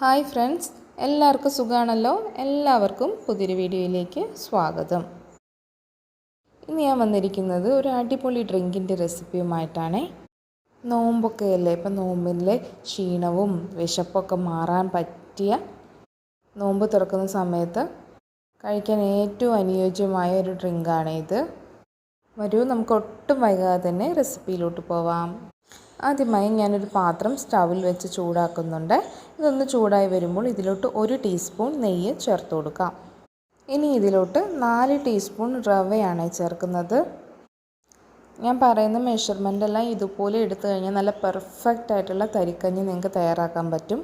Hi friends എല്ലാവർക്കും സുഖമാണല്ലോ എല്ലാവർക്കും പുതിയൊരു വീഡിയോയിലേക്ക് സ്വാഗതം. ഇന്ന് ഞാൻ വന്നിരിക്കുന്നത് ഒരു അടിപൊളി ഡ്രിങ്കിന്റെ റെസിപ്പിയുമായിട്ടാണ്. നോമ്പൊക്കെ അല്ലേ? ഇപ്പം നോമ്പിലെ ക്ഷീണവും വിശപ്പൊക്കെ മാറാൻ പറ്റിയ നോമ്പ് തുറക്കുന്ന സമയത്ത് കഴിക്കാൻ ഏറ്റവും അനുയോജ്യമായ ഒരു ഡ്രിങ്കാണ് ഇത് വരൂ നമുക്ക് ഒട്ടും വൈകാതെ തന്നെ റെസിപ്പിയിലോട്ട് പോവാം. ആദ്യമായി ഞാനൊരു പാത്രം സ്റ്റൗവിൽ വെച്ച് ചൂടാക്കുന്നുണ്ട്. ഇതൊന്ന് ചൂടായി വരുമ്പോൾ ഇതിലോട്ട് ഒരു ടീസ്പൂൺ നെയ്യ് ചേർത്ത് കൊടുക്കാം. ഇനി ഇതിലോട്ട് നാല് ടീസ്പൂൺ റവയാണ് ചേർക്കുന്നത്. ഞാൻ പറയുന്ന മെഷർമെന്റ് എല്ലാം ഇതുപോലെ എടുത്തു കഴിഞ്ഞാൽ നല്ല പെർഫെക്റ്റ് ആയിട്ടുള്ള തരിക്കഞ്ഞി നിങ്ങൾക്ക് തയ്യാറാക്കാൻ പറ്റും.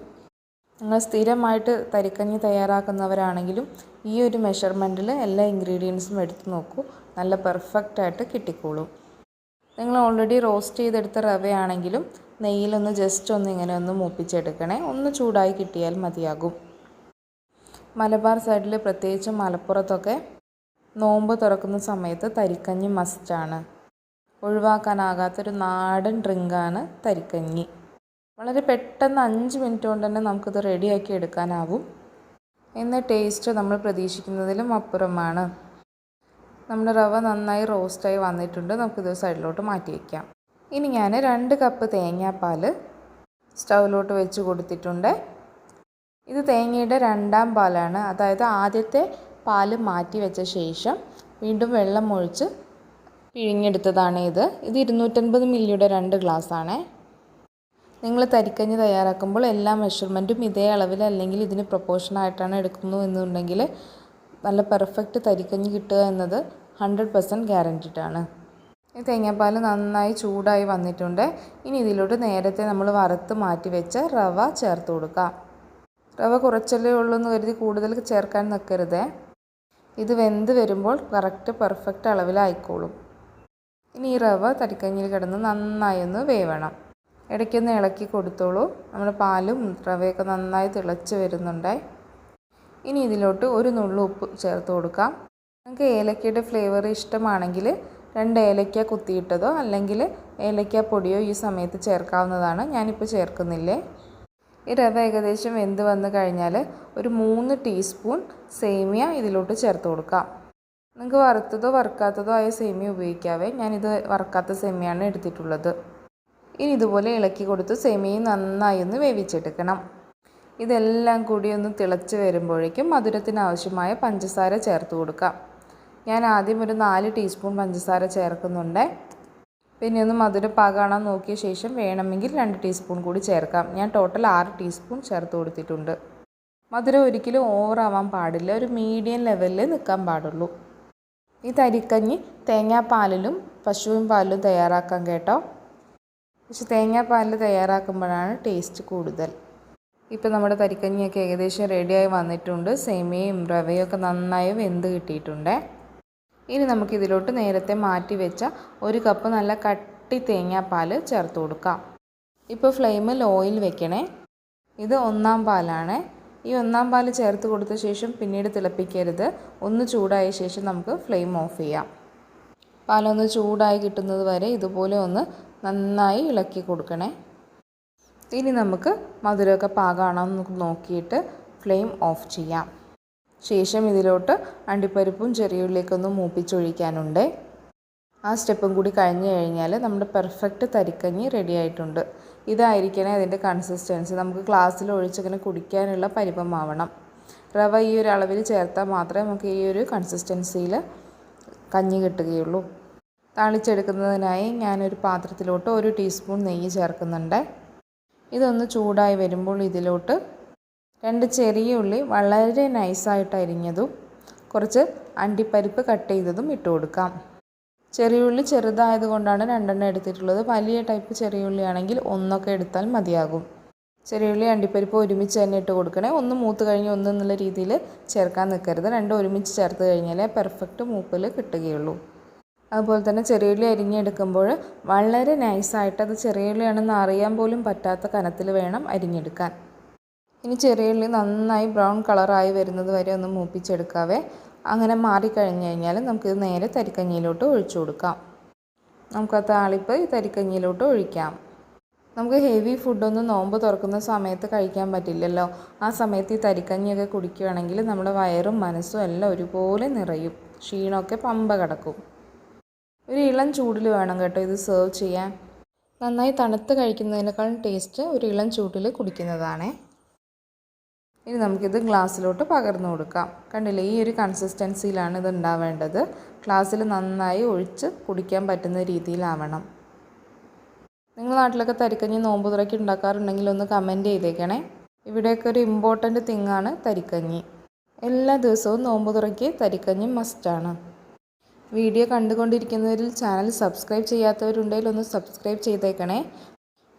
നിങ്ങൾ സ്ഥിരമായിട്ട് തരിക്കഞ്ഞി തയ്യാറാക്കുന്നവരാണെങ്കിലും ഈ ഒരു മെഷർമെന്റിൽ എല്ലാ ഇൻഗ്രീഡിയൻസും എടുത്തു നോക്കൂ. നല്ല പെർഫെക്റ്റ് ആയിട്ട് കിട്ടിക്കോളും. നിങ്ങൾ ഓൾറെഡി റോസ്റ്റ് ചെയ്തെടുത്ത റവയാണെങ്കിലും നെയ്യിലൊന്ന് ജസ്റ്റ് ഒന്ന് ഇങ്ങനെ ഒന്ന് മൂപ്പിച്ചെടുക്കണേ. ഒന്ന് ചൂടായി കിട്ടിയാൽ മതിയാകും. മലബാർ സൈഡിൽ പ്രത്യേകിച്ച് മലപ്പുറത്തൊക്കെ നോമ്പ് തുറക്കുന്ന സമയത്ത് തരിക്കഞ്ഞി മസ്റ്റാണ് ഒഴിവാക്കാനാകാത്തൊരു നാടൻ ഡ്രിങ്കാണ് തരിക്കഞ്ഞി. വളരെ പെട്ടെന്ന് അഞ്ച് മിനിറ്റ് കൊണ്ട് തന്നെ നമുക്കിത് റെഡിയാക്കി എടുക്കാനാവും. എന്ന ടേസ്റ്റ് നമ്മൾ പ്രതീക്ഷിക്കുന്നതിലും അപ്പുറമാണ്. നമ്മുടെ റവ നന്നായി റോസ്റ്റായി വന്നിട്ടുണ്ട്. നമുക്കിത് സൈഡിലോട്ട് മാറ്റി വയ്ക്കാം ഇനി ഞാൻ രണ്ട് കപ്പ് തേങ്ങാപ്പാൽ സ്റ്റൗവിലോട്ട് വെച്ച് കൊടുത്തിട്ടുണ്ട്. ഇത് തേങ്ങയുടെ രണ്ടാം പാലാണ്. അതായത് ആദ്യത്തെ പാൽ മാറ്റി വെച്ച ശേഷം വീണ്ടും വെള്ളം ഒഴിച്ച് പിഴിഞ്ഞെടുത്തതാണ് ഇത്. ഇത് ഇരുന്നൂറ്റൻപത് മില്ലിയുടെ രണ്ട് ഗ്ലാസ്സാണ്. നിങ്ങൾ തരിക്കഞ്ഞ് തയ്യാറാക്കുമ്പോൾ എല്ലാ മെഷർമെന്റും ഇതേ അളവിൽ അല്ലെങ്കിൽ ഇതിന് പ്രൊപ്പോർഷനായിട്ടാണ് എടുക്കുന്നു എന്നുണ്ടെങ്കിൽ നല്ല പെർഫെക്റ്റ് തരിക്കഞ്ഞി കിട്ടുക എന്നത് ഹൺഡ്രഡ് പെർസെന്റ് ഗ്യാരന്റിഡാണ് ഈ തേങ്ങാപ്പാൽ നന്നായി ചൂടായി വന്നിട്ടുണ്ട്. ഇനി ഇതിലോട്ട് നേരത്തെ നമ്മൾ വറുത്ത് മാറ്റി വെച്ച റവ ചേർത്ത് കൊടുക്കാം. റവ കുറച്ചല്ലേ ഉള്ളൂ എന്ന് കരുതി കൂടുതൽ ചേർക്കാൻ നിൽക്കരുതേ ഇത് വെന്ത് വരുമ്പോൾ കറക്റ്റ് പെർഫെക്റ്റ് അളവിലായിക്കോളും. ഇനി ഈ റവ തരിക്കഞ്ഞിൽ കിടന്ന് നന്നായി ഒന്ന് വേവണം. ഇടയ്ക്കൊന്ന് ഇളക്കി കൊടുത്തോളൂ. നമ്മുടെ പാലും റവയൊക്കെ നന്നായി തിളച്ച് വരുന്നുണ്ടേ. ഇനി ഇതിലോട്ട് ഒരു നുള്ളു ഉപ്പ് ചേർത്ത് കൊടുക്കാം. നിങ്ങൾക്ക് ഏലക്കയുടെ ഫ്ലേവർ ഇഷ്ടമാണെങ്കിൽ രണ്ട് ഏലക്ക കുത്തിയിട്ടതോ അല്ലെങ്കിൽ ഏലക്ക പൊടിയോ ഈ സമയത്ത് ചേർക്കാവുന്നതാണ്. ഞാനിപ്പോൾ ചേർക്കുന്നില്ലേ? ഈ രവ ഏകദേശം വെന്ത് വന്ന് കഴിഞ്ഞാൽ ഒരു മൂന്ന് ടീസ്പൂൺ സേമിയ ഇതിലോട്ട് ചേർത്ത് കൊടുക്കാം. നിങ്ങൾക്ക് വറുത്തതോ വറുക്കാത്തതോ ആയ സേമിയ ഉപയോഗിക്കാവേ. ഞാനിത് വറുക്കാത്ത സേമിയാണ് എടുത്തിട്ടുള്ളത്. ഇനി ഇതുപോലെ ഇളക്കി കൊടുത്ത് സേമിയയും നന്നായി ഒന്ന് വേവിച്ചെടുക്കണം. ഇതെല്ലാം കൂടി ഒന്ന് തിളച്ച് വരുമ്പോഴേക്കും മധുരത്തിന് ആവശ്യമായ പഞ്ചസാര ചേർത്ത് കൊടുക്കാം. ഞാൻ ആദ്യം ഒരു നാല് ടീസ്പൂൺ പഞ്ചസാര ചേർക്കുന്നുണ്ട്. പിന്നെ ഒന്ന് മധുരം പാകാണോ നോക്കിയ ശേഷം വേണമെങ്കിൽ രണ്ട് ടീസ്പൂൺ കൂടി ചേർക്കാം. ഞാൻ ടോട്ടൽ ആറ് ടീസ്പൂൺ ചേർത്ത് കൊടുത്തിട്ടുണ്ട്. മധുരം ഒരിക്കലും ഓവറാവാൻ പാടില്ല. ഒരു മീഡിയം ലെവലിൽ നിൽക്കാൻ പാടുള്ളൂ. ഈ തരിക്കഞ്ഞി തേങ്ങാപ്പാലിലും പശുവിൻ പാലിലും തയ്യാറാക്കാം കേട്ടോ. പക്ഷെ തേങ്ങാപ്പാലിൽ തയ്യാറാക്കുമ്പോഴാണ് ടേസ്റ്റ് കൂടുതൽ. ഇപ്പോൾ നമ്മുടെ തരിക്കഞ്ഞിയൊക്കെ ഏകദേശം റെഡിയായി വന്നിട്ടുണ്ട്. സേമിയയും റവയൊക്കെ നന്നായി വെന്ത് കിട്ടിയിട്ടുണ്ട്. ഇനി നമുക്കിതിലോട്ട് നേരത്തെ മാറ്റി വെച്ച ഒരു കപ്പ് നല്ല കട്ടി തേങ്ങാപ്പാൽ ചേർത്ത് കൊടുക്കാം. ഇപ്പോൾ ഫ്ലെയിം ലോയിൽ വെക്കണേ. ഇത് ഒന്നാം പാലാണ്. ഈ ഒന്നാം പാൽ ചേർത്ത് കൊടുത്ത ശേഷം പിന്നീട് തിളപ്പിക്കരുത്. ഒന്ന് ചൂടായ ശേഷം നമുക്ക് ഫ്ലെയിം ഓഫ് ചെയ്യാം. പാലൊന്ന് ചൂടായി കിട്ടുന്നത് വരെ ഇതുപോലെ ഒന്ന് നന്നായി ഇളക്കി കൊടുക്കണേ. ഇനി നമുക്ക് മധുരമൊക്കെ പാകമാണോ എന്ന് നോക്കിയിട്ട് ഫ്ലെയിം ഓഫ് ചെയ്യാം. ശേഷം ഇതിലോട്ട് അണ്ടിപ്പരിപ്പും ചെറിയുള്ളിയൊക്കെ ഒന്ന് മൂപ്പിച്ചൊഴിക്കാനുണ്ട്. ആ സ്റ്റെപ്പും കൂടി കഴിഞ്ഞു കഴിഞ്ഞാൽ നമ്മുടെ പെർഫെക്റ്റ് തരിക്കഞ്ഞി റെഡി ആയിട്ടുണ്ട്. ഇതായിരിക്കണേ അതിന്റെ കൺസിസ്റ്റൻസി നമുക്ക് ഗ്ലാസ്സിൽ ഒഴിച്ചിങ്ങനെ കുടിക്കാനുള്ള പരിപമാവണം റവ ഈ ഒരു അളവിൽ ചേർത്താൽ മാത്രമേ നമുക്ക് ഈ ഒരു കൺസിസ്റ്റൻസിയിൽ കഞ്ഞി കിട്ടുകയുള്ളൂ. താളിച്ചെടുക്കുന്നതിനായി ഞാനൊരു പാത്രത്തിലോട്ട് ഒരു ടീസ്പൂൺ നെയ്യ് ചേർക്കുന്നുണ്ട്. ഇതൊന്ന് ചൂടായി വരുമ്പോൾ ഇതിലോട്ട് രണ്ട് ചെറിയ ഉള്ളി വളരെ നൈസായിട്ട് അരിഞ്ഞതും കുറച്ച് അണ്ടിപ്പരിപ്പ് കട്ട് ചെയ്തതും ഇട്ട് കൊടുക്കാം. ചെറിയ ഉള്ളി ചെറുതായതുകൊണ്ടാണ് രണ്ടെണ്ണം എടുത്തിട്ടുള്ളത്. വലിയ ടൈപ്പ് ചെറിയ ഉള്ളിയാണെങ്കിൽ ഒന്നൊക്കെ എടുത്താൽ മതിയാകും. ചെറിയ ഉള്ളി അണ്ടിപ്പരിപ്പ് ഒരുമിച്ച് തന്നെ ഇട്ട് കൊടുക്കണേ. ഒന്ന് മൂത്ത് കഴിഞ്ഞ് ഒന്ന് എന്നുള്ള രീതിയിൽ ചേർക്കാൻ നിൽക്കരുത്. രണ്ടും ഒരുമിച്ച് ചേർത്ത് കഴിഞ്ഞാലേ പെർഫെക്റ്റ് മൂപ്പിൽ കിട്ടുകയുള്ളൂ. അതുപോലെ തന്നെ ചെറിയുള്ളി അരിഞ്ഞെടുക്കുമ്പോൾ വളരെ നൈസായിട്ട് അത് ചെറിയുള്ളിയാണെന്ന് അറിയാൻ പോലും പറ്റാത്ത കനത്തിൽ വേണം അരിഞ്ഞെടുക്കാൻ. ഇനി ചെറിയുള്ളി നന്നായി ബ്രൗൺ കളറായി വരുന്നത് വരെ ഒന്ന് മൂപ്പിച്ചെടുക്കാവേ. അങ്ങനെ മാറിക്കഴിഞ്ഞ് കഴിഞ്ഞാൽ നമുക്കിത് നേരെ തരിക്കഞ്ഞിയിലോട്ട് ഒഴിച്ചു കൊടുക്കാം. നമുക്ക് ആ താളിപ്പ് ഈ തരിക്കഞ്ഞിയിലോട്ട് ഒഴിക്കാം. നമുക്ക് ഹെവി ഫുഡൊന്നും നോമ്പ് തുറക്കുന്ന സമയത്ത് കഴിക്കാൻ പറ്റില്ലല്ലോ. ആ സമയത്ത് ഈ തരിക്കഞ്ഞിയൊക്കെ കുടിക്കുകയാണെങ്കിൽ നമ്മുടെ വയറും മനസ്സും എല്ലാം ഒരുപോലെ നിറയും. ക്ഷീണമൊക്കെ പമ്പ കിടക്കും. ഒരു ഇളം ചൂടിൽ വേണം കേട്ടോ ഇത് സെർവ് ചെയ്യാൻ. നന്നായി തണുത്ത് കഴിക്കുന്നതിനേക്കാളും ടേസ്റ്റ് ഒരു ഇളം ചൂടിൽ കുടിക്കുന്നതാണ്. ഇനി നമുക്കിത് ഗ്ലാസ്സിലോട്ട് പകർന്നു കൊടുക്കാം. കണ്ടില്ലേ ഈ ഒരു കൺസിസ്റ്റൻസിയിലാണ് ഇത് ഉണ്ടാവേണ്ടത്. ഗ്ലാസ്സിൽ നന്നായി ഒഴിച്ച് കുടിക്കാൻ പറ്റുന്ന രീതിയിലാവണം. നിങ്ങളുടെ നാട്ടിലൊക്കെ തരിക്കഞ്ഞി നോമ്പ് തുറക്കി ഉണ്ടാക്കാറുണ്ടെങ്കിൽ ഒന്ന് കമന്റ് ചെയ്തേക്കണേ. ഇവിടെയൊക്കെ ഒരു ഇമ്പോർട്ടന്റ് തിങ്ങാണ് തരിക്കഞ്ഞി. എല്ലാ ദിവസവും നോമ്പ് തുറക്കി തരിക്കഞ്ഞി മസ്റ്റാണ് വീഡിയോ കണ്ടുകൊണ്ടിരിക്കുന്നവരിൽ ചാനൽ സബ്സ്ക്രൈബ് ചെയ്യാത്തവരുണ്ടെങ്കിൽ ഒന്ന് സബ്സ്ക്രൈബ് ചെയ്തേക്കണേ.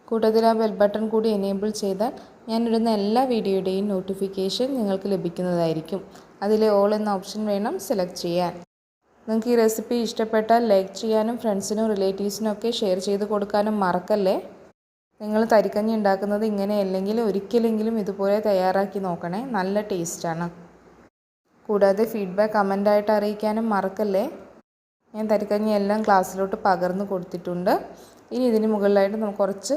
കൂട്ടത്തിൽ ആ ബെൽ ബട്ടൺ കൂടി എനേബിൾ ചെയ്താൽ ഞാനിടുന്ന എല്ലാ വീഡിയോയുടെയും നോട്ടിഫിക്കേഷൻ നിങ്ങൾക്ക് ലഭിക്കുന്നതായിരിക്കും. അതിലെ ഓൾ എന്ന ഓപ്ഷൻ വേണം സെലക്ട് ചെയ്യാൻ. നിങ്ങൾക്ക് ഈ റെസിപ്പി ഇഷ്ടപ്പെട്ടാൽ ലൈക്ക് ചെയ്യാനും ഫ്രണ്ട്സിനും റിലേറ്റീവ്സിനും ഒക്കെ ഷെയർ ചെയ്ത് കൊടുക്കാനും മറക്കല്ലേ? നിങ്ങൾ തരിക്കഞ്ഞി ഉണ്ടാക്കുന്നത് ഇങ്ങനെയല്ലെങ്കിൽ ഒരിക്കലെങ്കിലും ഇതുപോലെ തയ്യാറാക്കി നോക്കണേ. നല്ല ടേസ്റ്റാണ് കൂടാതെ ഫീഡ്ബാക്ക് കമന്റായിട്ട് അറിയിക്കാനും മറക്കല്ലേ? ഞാൻ തരിക്കഞ്ഞി എല്ലാം ഗ്ലാസ്സിലോട്ട് പകർന്നു കൊടുത്തിട്ടുണ്ട്. ഇനി ഇതിന് മുകളിലായിട്ട് നമുക്ക് കുറച്ച്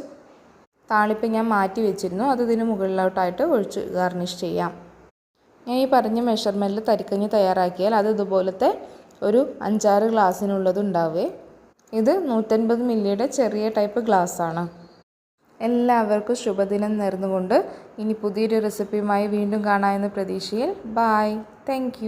താളിപ്പ് ഞാൻ മാറ്റി വെച്ചിരുന്നു. അത് ഇതിന് മുകളിലോട്ടായിട്ട് ഒഴിച്ച് ഗാർണിഷ് ചെയ്യാം. ഞാൻ ഈ പറഞ്ഞ മെഷർമെന്റിൽ തരിക്കഞ്ഞി തയ്യാറാക്കിയാൽ അത് ഇതുപോലത്തെ ഒരു അഞ്ചാറ് ഗ്ലാസ്സിനുള്ളത് ഇത് നൂറ്റൻപത് മില്ലിയുടെ ചെറിയ ടൈപ്പ് ഗ്ലാസ്സാണ്. എല്ലാവർക്കും ശുഭദിനം നേർന്നുകൊണ്ട് ഇനി പുതിയൊരു റെസിപ്പിയുമായി വീണ്ടും കാണാമെന്ന പ്രതീക്ഷയിൽ. ബായ്. താങ്ക്